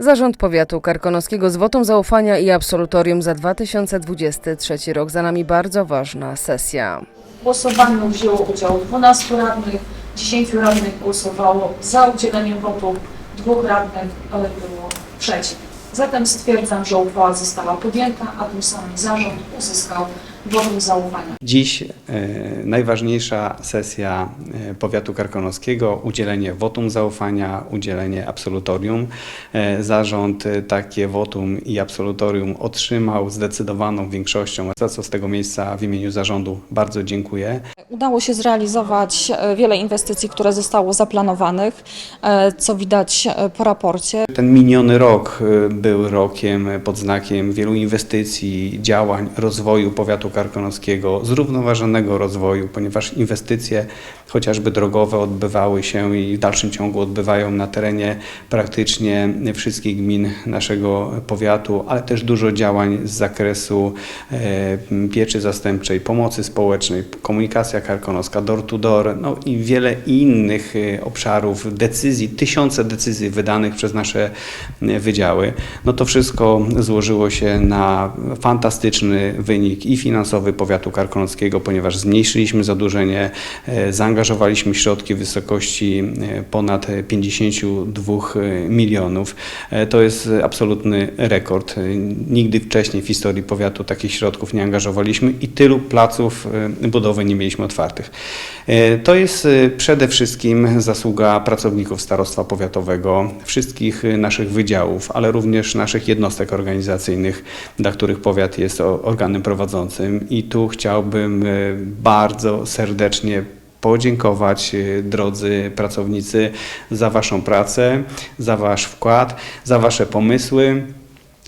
Zarząd Powiatu Karkonoskiego z wotum zaufania i absolutorium za 2023 rok. Za nami bardzo ważna sesja. W głosowaniu wzięło udział 12 radnych, 10 radnych głosowało za udzieleniem wotum, dwóch radnych ale było przeciw. Zatem stwierdzam, że uchwała została podjęta, a tym samym zarząd uzyskał wotum zaufania. Dziś e, najważniejsza sesja e, powiatu karkonoskiego, udzielenie wotum zaufania, udzielenie absolutorium. E, zarząd takie wotum i absolutorium otrzymał zdecydowaną większością, za co z tego miejsca w imieniu zarządu bardzo dziękuję. Udało się zrealizować wiele inwestycji, które zostało zaplanowanych, co widać po raporcie. Ten miniony rok y, był rokiem pod znakiem wielu inwestycji, działań, rozwoju powiatu karkonoskiego, zrównoważonego rozwoju, ponieważ inwestycje chociażby drogowe odbywały się i w dalszym ciągu odbywają na terenie praktycznie wszystkich gmin naszego powiatu, ale też dużo działań z zakresu e, pieczy zastępczej, pomocy społecznej, komunikacja karkonoska, door to door, no i wiele innych e, obszarów, decyzji, tysiące decyzji wydanych przez nasze e, wydziały. No to wszystko złożyło się na fantastyczny wynik i finansowy powiatu karkonoskiego, ponieważ zmniejszyliśmy zadłużenie, e, zaangażowaliśmy środki w wysokości e, ponad 52 milionów. E, To jest absolutny rekord. Nigdy wcześniej w historii powiatu takich środków nie angażowaliśmy i tylu placów budowy nie mieliśmy otwartych. To jest przede wszystkim zasługa pracowników Starostwa Powiatowego, wszystkich naszych wydziałów, ale również naszych jednostek organizacyjnych, dla których powiat jest organem prowadzącym. I tu chciałbym e, bardzo serdecznie podziękować e, drodzy pracownicy za Waszą pracę, za Wasz wkład, za Wasze pomysły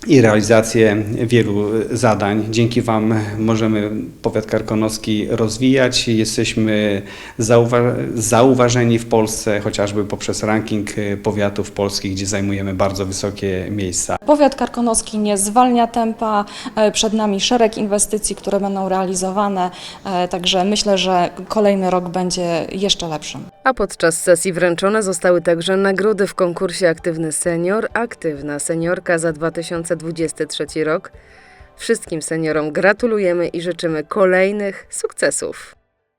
i realizację wielu zadań. Dzięki Wam możemy powiat karkonoski rozwijać. Jesteśmy zauwa- zauważeni w Polsce chociażby poprzez ranking powiatów polskich, gdzie zajmujemy bardzo wysokie miejsca. Powiat karkonoski nie zwalnia tempa, e, przed nami szereg inwestycji, które będą realizowane, e, także myślę, że kolejny rok będzie jeszcze lepszym. A podczas sesji wręczone zostały także nagrody w konkursie Aktywny Senior, Aktywna Seniorka za 2023 rok. Wszystkim seniorom gratulujemy i życzymy kolejnych sukcesów.